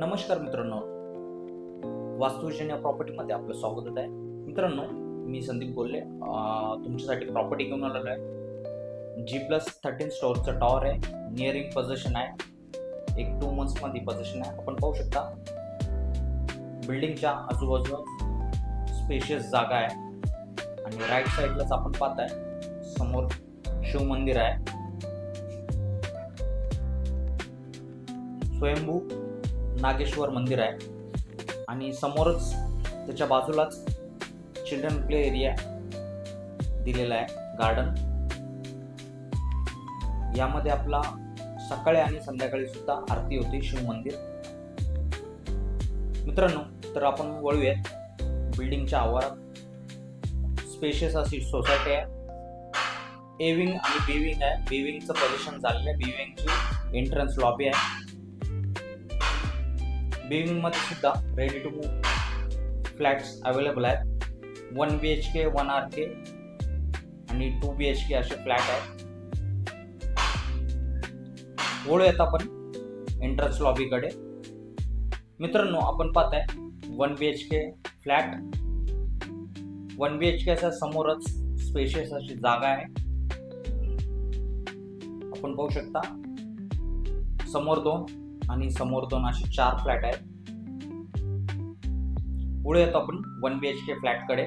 नमस्कार मित्रांनो. वास्तुविजन या प्रॉपर्टीमध्ये आपलं स्वागत आहे. मित्रांनो मी संदीप बोलले तुमच्यासाठी प्रॉपर्टी घेऊन आलेलो आहे. जी प्लस थर्टीन स्टोअरचं टॉवर आहे. नियरिंग पोझिशन आहे. एक टू मंथ्समध्ये पोझिशन आहे. आपण पाहू शकता बिल्डिंगच्या आजूबाजूला स्पेशियस जागा आहे. आणि राईट साईडलाच आपण पाहत आहे समोर शिव मंदिर आहे. स्वयंभू नागेश्वर मंदिर आहे. आणि समोरच त्याच्या बाजूलाच चिल्ड्रन प्ले एरिया दिलेला आहे गार्डन यामध्ये आपला सकाळी आणि संध्याकाळी सुद्धा आरती होती शिव मंदिर. मित्रांनो तर आपण वळूयात बिल्डिंगच्या आवारात. स्पेशियस अशी सोसायटी आहे. एविंग आणि बिविंग आहे. बिविंगचं पोझिशन झालेलं आहे. बिविंगची एंट्रन्स लॉबी आहे. बेविंगमध्ये सुद्धा ready to move flats available आहेत. One B H K one R K आणि टू बी एच के असे फ्लॅट आहेत. वळूयात आपण एंट्रन्स लॉबीकडे मित्रांनो आपण पाहताय one B H K flat one B H केच्या समोरच स्पेशियस अशी जागा आहे. आपण पाहू शकता. समोर दोन. आणि समोर दोन असे चार फ्लॅट आहेत. पुढे येतो आपण वन बी एच के फ्लॅटकडे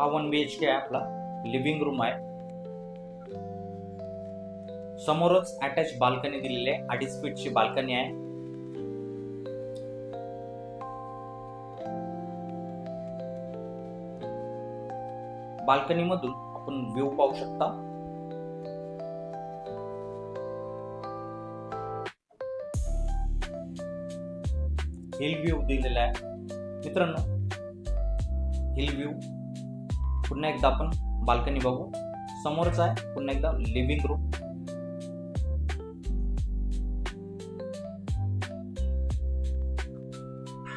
हा वन बी एच के आपला लिव्हिंग रूम आहे. समोरच अटॅच बाल्कनी दिलेली आहे अडीच फीटची बाल्कनी आहे. बाल्कनी मधून आपण व्ह्यू पाहू शकता. हिल व्ह्यू दिलेला आहे. मित्रांनो हिल व्ह्यू पुन्हा एकदा आपण बाल्कनी बघू. समोरच आहे पुन्हा एकदा लिव्हिंग रूम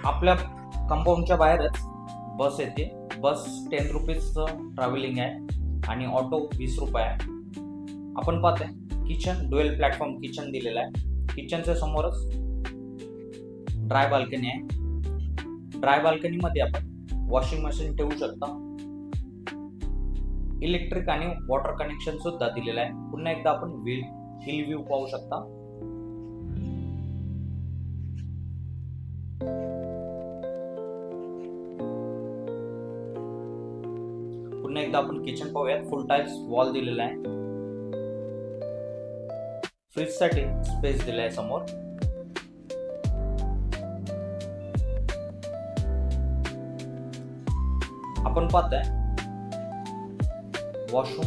आपल्या कंपाऊंडच्या बाहेरच बस येते. बस टेन रुपीजचं ट्रॅव्हलिंग आहे आणि ऑटो वीस रुपये आहे. आपण पाहतोय किचन डुएल प्लॅटफॉर्म किचन दिलेलं आहे. किचनच्या समोरच ड्राय बाल्कनी आहे. ड्राय बाल्कनीमध्ये आपण वॉशिंग मशीन ठेवू शकता. इलेक्ट्रिक आणि वॉटर कनेक्शन सुद्धा दिलेलं आहे. पुन्हा एकदा आपण व्हील हिल व्ह्यू पाहू शकता. पुन्हा एकदा आपण किचन पाहूयात. फुल टाईल्स वॉल दिलेला आहे. फ्रीजसाठी स्पेस दिलाय समोर. आपण पाहताय. वॉशरूम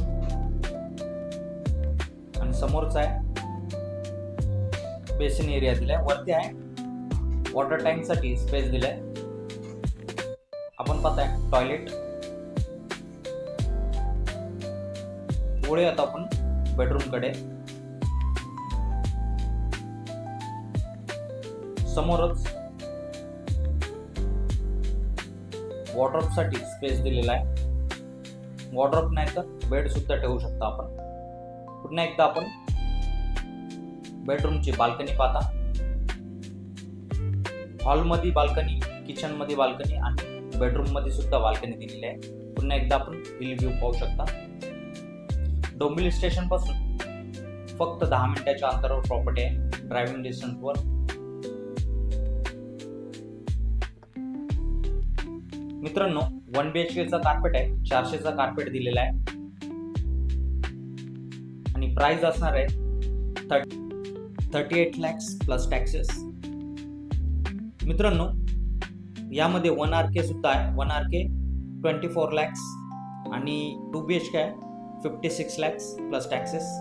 आणि समोरच आहे. बेसिन एरिया दिलाय. वरती आहे. वॉटर टँकसाठी स्पेस दिलाय. आपण पाहताय. टॉयलेट पुढे आता आपण बेडरूमकडे समोरच वॉर्ड्रॉप स्पेस दिलेला आहे. वॉर्ड्रॉप नाही तर बेड सुद्धा ठेवू शकता आपण. पुन्हा एकदा आपण बेडरूमची बाल्कनी पाहता. हॉलमध्ये बाल्कनी किचनमध्ये बाल्कनी आणि बेडरूममध्ये सुद्धा बाल्कनी दिलेली आहे. पुन्हा एकदा आपण हिल व्ह्यू पाहू शकता. डोंबिवली स्टेशनपासून फक्त दहा मिनिटाच्या अंतरावर प्रॉपर्टी आहे. ड्रायव्हिंग डिस्टन्सवर मित्रांनो वन बी एच केचा कार्पेट आहे. चारशेचा कार्पेट दिलेला आहे. आणि प्राइस असणार आहे thirty eight lakhs plus taxes मित्रांनो यामध्ये वन आर के सुद्धा आहे. One R K twenty four lakhs आणि टू बी एच के आहे. Fifty six lakhs plus taxes